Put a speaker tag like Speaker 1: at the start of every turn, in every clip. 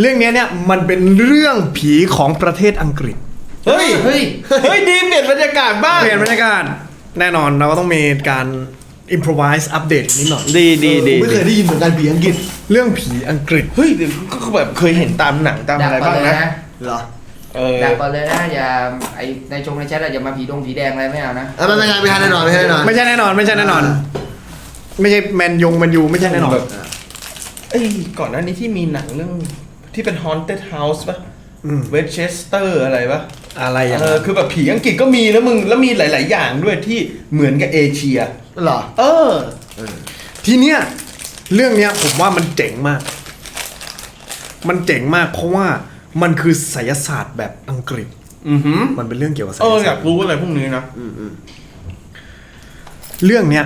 Speaker 1: เรื่องเนี้ยเนี่ยมันเป็นเรื่องผีของประเทศอังกฤษ
Speaker 2: เฮ้ย
Speaker 3: เฮ้ย
Speaker 2: เฮ้ยดีมเปลี่ยนบรรยากาศบ้าง
Speaker 1: เปลี่ยนบรรยากาศแน่นอนเราก็ต้องมีการ improvise อัปเดตนิดหน่อย
Speaker 2: ดีดีดี
Speaker 3: ไม่เคยได้ยินเหมือนกันผีอังกฤษ
Speaker 1: เรื่องผีอังกฤษ
Speaker 2: เฮ้ยเดี๋ยวก็ก็แบบเคยเห็นตามหนังตาม
Speaker 4: ดัก
Speaker 2: อะไร
Speaker 4: ก่อ
Speaker 2: บ้านง
Speaker 4: เลย
Speaker 2: นะ
Speaker 4: นะ
Speaker 3: เหรอ
Speaker 2: เออ
Speaker 4: ดักก่อนเลยนะอย่าไอในชงในแชทอะอย่ามาผีดงผีแดงอะไรไม่เอานะ
Speaker 3: เออไม่ไม่ใช่ไม่ใช่แน่นอนไม่ใช่แน่นอน
Speaker 1: ไม่ใช่แน่นอนไม่ใช่แน่นอน ไม่ใช่แมนยงแมนยูไม่ใช่แน่นอน
Speaker 2: แบบเอ้ยก่อนหน้านี้ที่มีหนังเรื่อง ที่เป็น haunted house ป่ะ
Speaker 1: อืม
Speaker 2: เวสเชสเตอร์อะไรป่ะ
Speaker 1: อะไรอย่าง
Speaker 2: เออ
Speaker 1: นั้น
Speaker 2: คือแบบผีอังกฤษก็มีแล้วมึง แล้วมีหลาย ๆ อย่างด้วยที่เหมือนกับเอเชีย
Speaker 3: เหรอ
Speaker 2: เออ
Speaker 1: ทีเนี้ยเรื่องเนี้ยผมว่ามันเจ๋งมาก มันเจ๋งมากเพราะว่ามันคือไสยศาสตร์แบบอังกฤษ
Speaker 2: อือหือ
Speaker 1: มันเป็นเรื่องเกี่ยวกับไส
Speaker 2: เอยออ
Speaker 1: ศาส
Speaker 2: ยา
Speaker 1: ต
Speaker 2: ก
Speaker 1: ร์
Speaker 2: รู้อะไรพวกนี้นะ
Speaker 3: อืมอืม
Speaker 1: เรื่องเนี้ย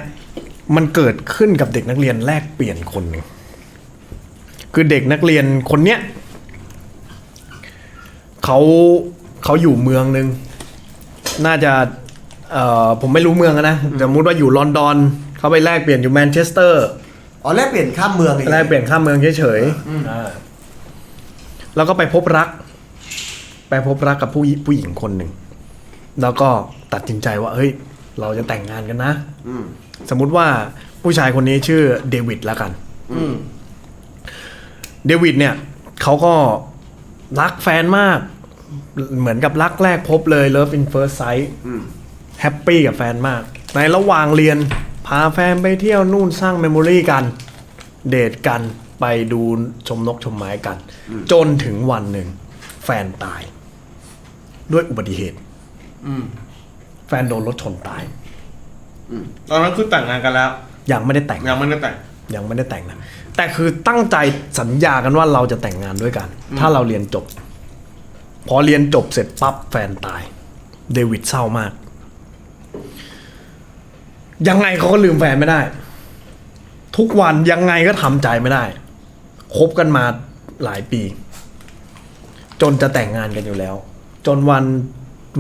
Speaker 1: มันเกิดขึ้นกับเด็กนักเรียนแลกเปลี่ยนคนหนึ่งคือเด็กนักเรียนคนเนี้ย เขาเขาอยู่เมืองหนึ่งน่าจะเอ่อผมไม่รู้เมืองอะนะสมมติว่าอยู่ลอนดอนเขาไปแลกเปลี่ยนอยู่แมนเชสเตอร์
Speaker 3: อ๋อแลกเปลี่ยนข้ามเมืองอีก
Speaker 1: แลกเปลี่ยนข้ามเมืองเฉยๆอ่าแล้วก็ไปพบรัก ไปพบรักกับผู้หญิผู้หญิงคนหนึ่ง แล้วก็ตัดสินใจว่า เฮ้ย เราจะแต่งงานกันนะ
Speaker 3: อืม
Speaker 1: สมมุติว่าผู้ชายคนนี้ชื่อเดวิดแล้วกัน
Speaker 2: อืม
Speaker 1: เดวิดเนี่ยเขาก็รักแฟนมาก เหมือนกับรักแรกพบเลย Love in First Sight
Speaker 3: อืม
Speaker 1: แฮปปี้กับแฟนมาก ในระหว่างเรียนพาแฟนไปเที่ยวนู่นสร้างเมมโมรีกัน เดทกันไปดูชมนกชมไม้กัน จนถึงวันหนึ่ง แฟนตาย ด้วยอุบัติเหตุ
Speaker 2: อืม
Speaker 1: แฟนโดนรถชนตาย
Speaker 2: ตอนนั้นคือแต่งงานกันแล้ว
Speaker 1: ยังไม่ได้แต่ง
Speaker 2: ยังไม่ได้แต่ง
Speaker 1: ยังไม่ได้แต่งนะ แต่คือตั้งใจสัญญากันว่าเราจะแต่งงานด้วยกัน ถ้าเราเรียนจบ พอเรียนจบเสร็จปั๊บแฟนตาย เดวิดเศร้ามาก ยังไงเขาก็ลืมแฟนไม่ได้ ทุกวันยังไงก็ทำใจไม่ได้คบกันมาหลายปี จนจะแต่งงานกันอยู่แล้ว จนวัน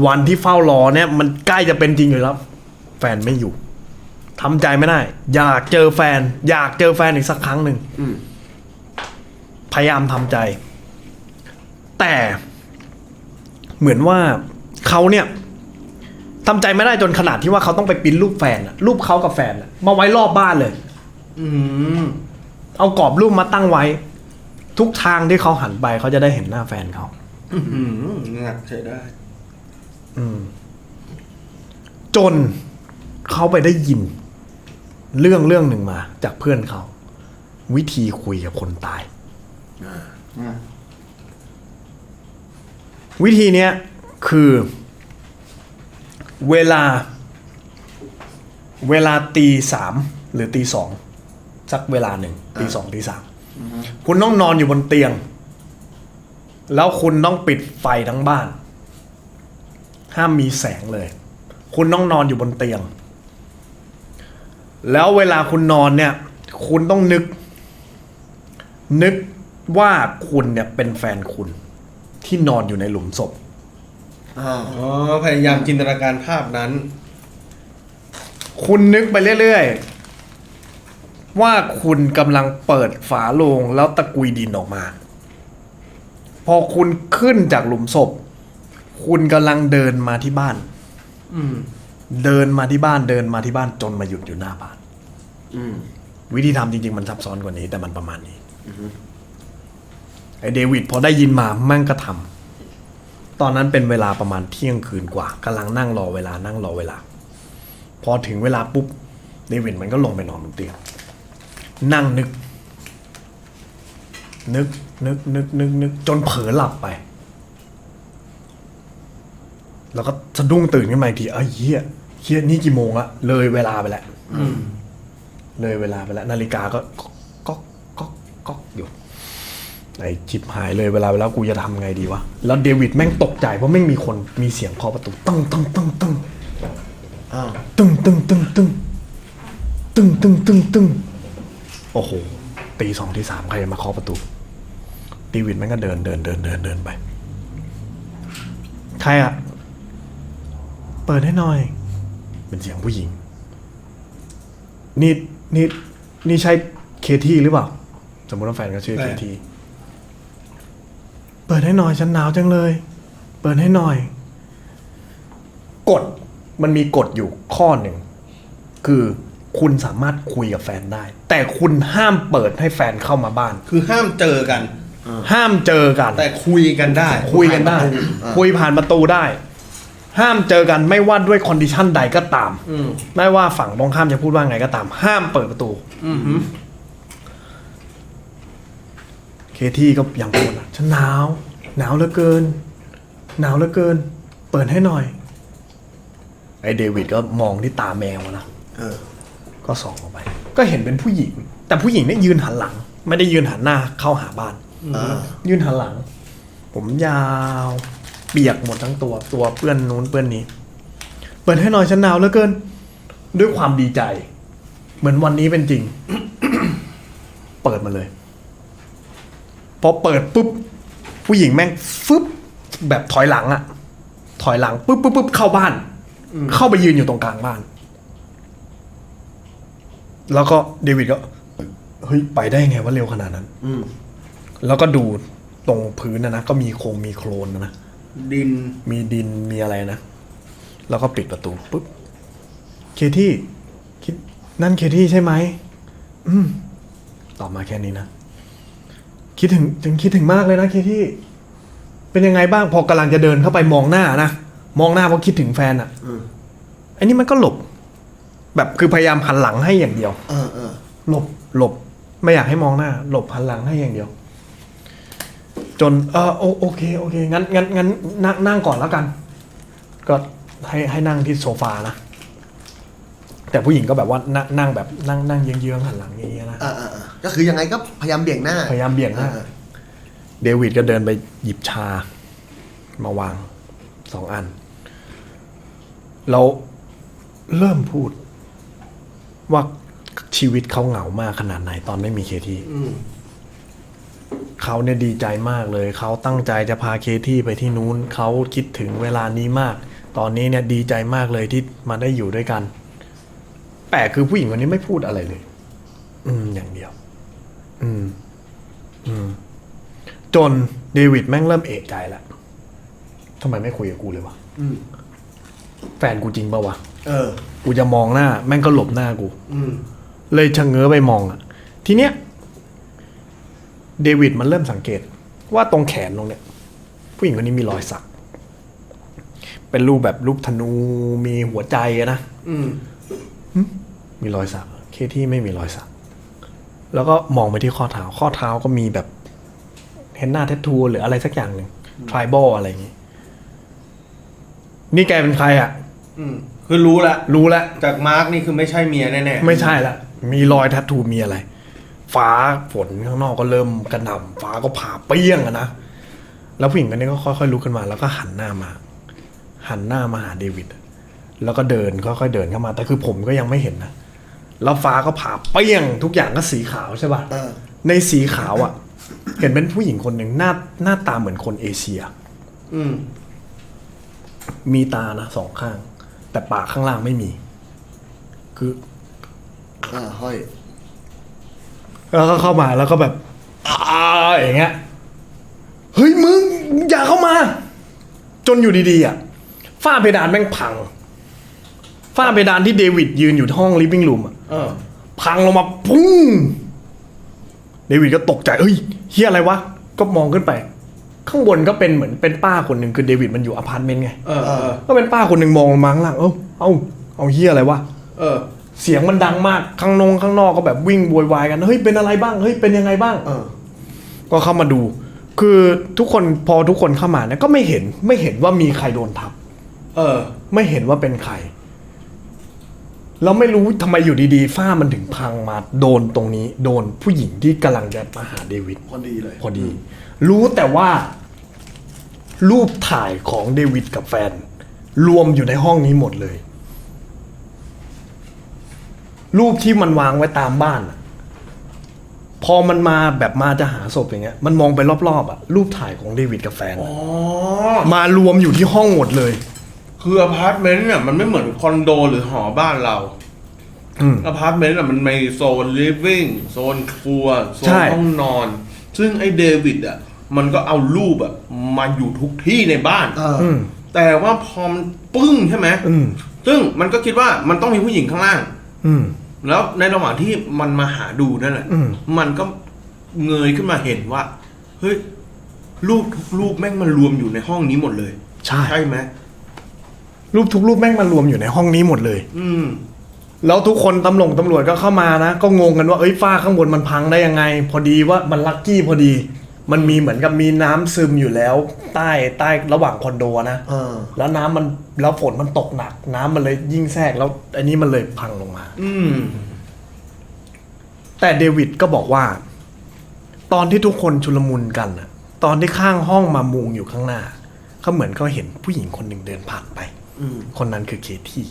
Speaker 1: วันที่เฝ้ารอเนี่ย มันใกล้จะเป็นจริงอยู่แล้ว แฟนไม่อยู่ทำใจไม่ได้ อยากเจอแฟน อยากเจอแฟนอีกสักครั้งหนึ่ง
Speaker 3: อืม
Speaker 1: พยายามทำใจ แต่ เหมือนว่าเขาเนี่ยทำใจไม่ได้จนขนาดที่ว่าเขาต้องไปปริ้นรูปแฟนอะรูปเขากับแฟนอะมาไว้รอบบ้านเลย
Speaker 2: อืม
Speaker 1: เอากรอบรูปมาตั้งไว้ ทุกทางที่เขาหันไปเขาจะได้เห็นหน้าแฟนเขา
Speaker 2: อืมหนักใช้ได้
Speaker 1: อืม จนเขาไปได้ยิน เรื่องเรื่องหนึ่งมา จากเพื่อนเขา วิธีคุยกับคนตาย วิธีเนี้ยคือเวลา เวลาตีสามหรือตีสองสักเวลาหนึ่งตีสองตีสามคุณต้องนอนอยู่บนเตียง แล้วคุณต้องปิดไฟทั้งบ้าน ห้ามมีแสงเลย คุณต้องนอนอยู่บนเตียง แล้วเวลาคุณนอนเนี่ย คุณต้องนึก นึกว่าคุณเนี่ยเป็นแฟนคุณ ที่นอนอยู่ในหลุมศพ
Speaker 3: อ่า
Speaker 2: อ๋อ พยายามจินตนาการภาพนั้น
Speaker 1: คุณนึกไปเรื่อยๆ ว่าคุณกำลังเปิดฝาโลงแล้วตะกุยดินออกมา พอคุณขึ้นจากหลุมศพ คุณกำลังเดินมาที่บ้าน
Speaker 2: อืม
Speaker 1: เดินมาที่บ้านเดินมาที่บ้านจนมาหยุดอยู่หน้าบ้าน
Speaker 3: อืม
Speaker 1: วิธีทำจริง ๆ มันซับซ้อนกว่านี้ แต่มันประมาณนี้ ไอเดวิดพอได้ยินมาแมั่งก็ทำตอนนั้นเป็นเวลาประมาณเที่ยงคืนกว่ากำลังนั่งรอเวลานั่งรอเวลา พอถึงเวลาปุ๊บเดวิดมันก็ลงไปนอนบนเตียงนั่งนึก นึกนึกนึกนึกนึกจนเผลอหลับไป แล้วก็สะดุ้งตื่นขึ้นมาอีกทีเอ้ยเฮียเฮียนี่กี่โมงละเลยเวลาไปแล้ว
Speaker 2: อืม
Speaker 1: เลยเวลาไปแล้ว นาฬิกาก็ก็ก็ก็อยู่ ไอชิบหายเลยเวลาไปแล้วกูจะทำไงดีวะ แล้วเดวิดแม่งตกใจเพราะแม่งมีคนมีเสียงเคาะประตูตึ้งตึ้งตึ้งตึ้ง
Speaker 3: อ้าว
Speaker 1: ตึ้งตึ้งตึ้งตึ้งตึ้งตึ้งตึ้งตึ้งโอ้โหตีสองตีสามใครจะมาเคาะประตูเดวิดแม่งก็เดินเดินเดินเดินเดินไปใครอะเปิดให้หน่อย เป็นเสียงผู้หญิง นี่นี่นี่ใช่เคที่หรือเปล่า สมมติว่าแฟนก็ชื่อ
Speaker 2: ใช่
Speaker 1: เคที่ เปิดให้หน่อยฉันหนาวจังเลย เปิดให้หน่อย กฎมันมีกฎอยู่ข้อหนึ่ง คือคุณสามารถคุยกับแฟนได้ แต่คุณห้ามเปิดให้แฟนเข้ามาบ้าน
Speaker 2: คือห้ามเจอกัน
Speaker 1: ห้ามเจอกัน
Speaker 2: แต่คุยกันได้
Speaker 1: คุยกันได้
Speaker 3: อ่า
Speaker 1: คุยผ่านประตูได้ ห้ามเจอกันไม่ว่าด้วยคอนดิชันใดก็ตาม
Speaker 2: อืม
Speaker 1: ไม่ว่าฝั่งตรงข้ามจะพูดว่าไงก็ตาม ห้ามเปิดประตู
Speaker 2: อืมฮึ
Speaker 1: เคที่ก็ยังพูดอะฉันหนาว หนาวเหลือเกิน หนาวเหลือเกิน เปิดให้หน่อย ไอเดวิดก็มองที่ตาแมวนะ
Speaker 3: เออ
Speaker 1: ก็ส่องออกไป ก็เห็นเป็นผู้หญิง แต่ผู้หญิงเนี่ยยืนหันหลัง ไม่ได้ยืนหันหน้าเข้าหาบ้าน
Speaker 3: อ่า
Speaker 1: ยืนหันหลัง ผมยาว เปียกหมดทั้งตัวตัวเปื้อนนู้นเปื้อนนี้ เปิดให้หน่อยฉันหนาวเหลือเกิน ด้วยความดีใจ เหมือนวันนี้เป็นจริง เปิดมาเลย พอเปิดปุ๊บผู้หญิงแม่งฟึบแบบถอยหลังอะถอยหลังปุ๊บปุ๊บปุ๊บเข้าบ้าน เข้าไปยืนอยู่ตรงกลางบ้าน แล้วก็เดวิดก็เฮ้ยไปได้ไงว่าเร็วขนาดนั้น
Speaker 3: อืม
Speaker 1: แล้วก็ดูตรงพื้นนะนะก็มีโครงมีโครนนะนะ
Speaker 2: ดิน
Speaker 1: มีดินมีอะไรนะ แล้วก็ปิดประตูปุ๊บเคที่คิดนั่นเคที่ใช่ไหมอืมตอบมาแค่นี้นะ คิดถึงถึงคิดถึงมากเลยนะเคที่ เป็นยังไงบ้างพอกำลังจะเดินเข้าไปมองหน้านะมองหน้าเพราะคิดถึงแฟนอะ่ะ
Speaker 3: อืม
Speaker 1: ไอ้นี่มันก็หลบ แบบคือพยายามหันหลังให้อย่างเดียว
Speaker 3: เออเออ
Speaker 1: หลบหลบ ไม่อยากให้มองหน้า หลบหันหลังให้อย่างเดียว จน เออโอโอเคโอเคงั้นงั้นงั้นนั่งนั่งก่อนแล้วกัน ก็ให้ให้นั่งที่โซฟานะ แต่ผู้หญิงก็แบบว่านั่งนั่งแบบนั่งนั่งเยื้องๆหันหลังอย่างเงี้ยนะ
Speaker 3: อ่าอ่าอ่าก็คือยังไงก็พยายามเบี่ยงหน้า
Speaker 1: พยายามเบี่ยงหน้า
Speaker 3: ออ
Speaker 1: เดวิดก็เดินไปหยิบชา มาวางสองอัน เราเริ่มพูด ว่าชีวิตเขาเหงามากขนาดไหนตอนไม่มีเคที่
Speaker 2: อืม
Speaker 1: เขาเนี่ยดีใจมากเลย เขาตั้งใจจะพาเคที่ไปที่นู้น เขาคิดถึงเวลานี้มาก ตอนนี้เนี่ยดีใจมากเลยที่มาได้อยู่ด้วยกัน แปลกคือผู้หญิงคนนี้ไม่พูดอะไรเลย อืม อย่างเดียว อืม อืม จนเดวิดแม่งเริ่มเอะใจแล้วทำไมไม่คุยกับกูเลยวะ
Speaker 3: อืม
Speaker 1: แฟนกูจริงปะวะ
Speaker 3: เออ
Speaker 1: กูจะมองหน้า แม่งก็หลบหน้ากู
Speaker 3: อืม
Speaker 1: เลยชะเง้อไปมองอะทีเนี้ย เดวิดมันเริ่มสังเกต ว่าตรงแขนตรงเนี้ย ผู้หญิงคนนี้มีรอยสัก เป็นรูปแบบรูปธนูมีหัวใจอะนะ
Speaker 2: อืม
Speaker 1: มีรอยสัก เคที่ไม่มีรอยสัก แล้วก็มองไปที่ข้อเท้า ข้อเท้าก็มีแบบเฮนนาเททูหรืออะไรสักอย่างหนึ่งทริบอลอะไรอย่างงี้ นี่แกเป็นใครอะ
Speaker 2: อืมคือรู้ละ
Speaker 1: รู้แล้ว
Speaker 2: จากมาร์กนี่คือไม่ใช่เมียแน่ๆ
Speaker 1: ไม่ใช่ละ มีรอยแทททูมีอะไร ฟ้าฝนข้างนอกก็เริ่มกระหน่ำฟ้าก็ผ่าเปรี้ยงอะนะ แล้วผู้หญิงคนนี้ก็ค่อยๆลุกขึ้นมา แล้วก็หันหน้ามา หันหน้ามาหาเดวิด แล้วก็เดินค่อยๆเดินเข้ามา แต่คือผมก็ยังไม่เห็นนะ แล้วฟ้าก็ผ่าเปรี้ยง ทุกอย่างก็สีขาวใช่ป่ะ
Speaker 3: เออ
Speaker 1: ในสีขาวอะ่ะ เห็นเป็นผู้หญิงคนหนึ่งหน้าหน้าตาเหมือนคนเอเชีย
Speaker 2: อืม
Speaker 1: มีตานะสองข้าง แต่ปากข้างล่างไม่มี คือ
Speaker 3: อ่าห้อย
Speaker 1: แล้วก็เข้ามาแล้วก็แบบอาอย่างเงี้ยเฮ้ยมึงอย่าเข้ามา จนอยู่ดีๆอะฝ้าเพดานแม่งพังฝ้าเพดานที่เดวิดยืนอยู่ที่ห้องลิฟ i ิ g ง o ูมอะ
Speaker 2: เออ
Speaker 1: พังลงมาปุ้งเดวิดก็ตกใจเฮ้ยเฮียอะไรวะ ก็มองขึ้นไป ข้างบนก็เป็นเหมือนเป็นป้าคนหนึ่งคือเดวิดมันอยู่อพาร์ตเมนต์ไง
Speaker 2: เออเออ
Speaker 1: ก็เป็นป้าคนหนึ่งมองลงมาข้างล่างเอ้าเอ้าเอาเฮียอะไรวะ
Speaker 2: เออ
Speaker 1: เสียงมันดังมาก ข้างนงข้างนอกก็แบบวิ่งโวยวายกัน เฮ้ย เป็นอะไรบ้าง เฮ้ย เป็นยังไงบ้าง
Speaker 3: เออ
Speaker 1: ก็เข้ามาดู คือทุกคนพอทุกคนเข้ามาเนี่ยก็ไม่เห็นไม่เห็นว่ามีใครโดนทับ
Speaker 2: เออ
Speaker 1: ไม่เห็นว่าเป็นใคร แล้วไม่รู้ทำไมอยู่ดีๆ ฝ้ามันถึงพังมาโดนตรงนี้ โดนผู้หญิงที่กำลังจะมาหาเดวิด
Speaker 3: พอดีเลย
Speaker 1: พอดี รู้แต่ว่า รูปถ่ายของเดวิดกับแฟน รวมอยู่ในห้องนี้หมดเลย รูปที่มันวางไว้ตามบ้านอะพอมันมาแบบมาจะหาศพอย่างเงี้ย มันมองไปรอบๆอะรูปถ่ายของเดวิดกับแฟน
Speaker 2: อ๋อ
Speaker 1: มารวมอยู่ที่ห้องหมดเลย
Speaker 2: คืออพาร์ตเมนต์เนี่ยมันไม่เหมือนคอนโดหรือหอบ้านเรา
Speaker 1: อืม
Speaker 2: อพาร์ตเมนต์อะมันมีโซนลิฟวิ่งโซนครัวโซน
Speaker 1: ใช่
Speaker 2: ห้องนอน ซึ่งไอ้เดวิดอะมันก็เอารูปอะมาอยู่ทุกที่ในบ้าน
Speaker 3: เออ
Speaker 1: อืม
Speaker 2: แต่ว่าพอมันปึ้งใช่ไหม
Speaker 1: อืม
Speaker 2: ซึ่งมันก็คิดว่ามันต้องมีผู้หญิงข้างล่าง
Speaker 1: อืม
Speaker 2: แล้วในระหว่างที่มันมาหาดูนั่นแหละ
Speaker 1: อืม
Speaker 2: มันก็เงยขึ้นมาเห็นว่า เฮ้ย รูปทุกรูปแม่งมารวมอยู่ในห้องนี้หมดเลย
Speaker 1: ใช่
Speaker 2: ใช่ไหม
Speaker 1: รูปทุกรูปแม่งมารวมอยู่ในห้องนี้หมดเลย
Speaker 2: อืม
Speaker 1: แล้วทุกคนตำรวจตำรวจก็เข้ามานะ ก็งงกันว่าเอ้ยฝ้าข้างบนมันพังได้ยังไง พอดีว่ามันลัคกี้พอดี มันมีเหมือนกับมีน้ำซึมอยู่แล้ว ใต้ใต้ระหว่างคอนโดนะ
Speaker 3: เออ
Speaker 1: แล้วน้ำมันแล้วฝนมันตกหนัก น้ำมันเลยยิ่งแทรกแล้วอันนี้มันเลยพังลงมา
Speaker 2: อืม
Speaker 1: แต่เดวิดก็บอกว่า ตอนที่ทุกคนชุลมุนกันน่ะ ตอนที่ข้างห้องมามุงอยู่ข้างหน้าเขาเหมือนเขาเห็นผู้หญิงคนหนึ่งเดินผ่านไป
Speaker 3: อืม
Speaker 1: คนนั้นคือเคที่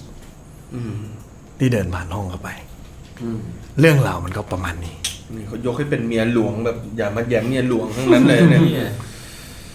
Speaker 2: อืม
Speaker 1: ที่เดินผ่านห้องเข้าไป
Speaker 3: อืม
Speaker 1: เรื่องราวมันก็ประมาณนี้
Speaker 2: นี่เขายกให้เป็นเมียหลวงแบบอย่ามาแย้มเมียหลวงทั้งนั้นเลยเนี่ย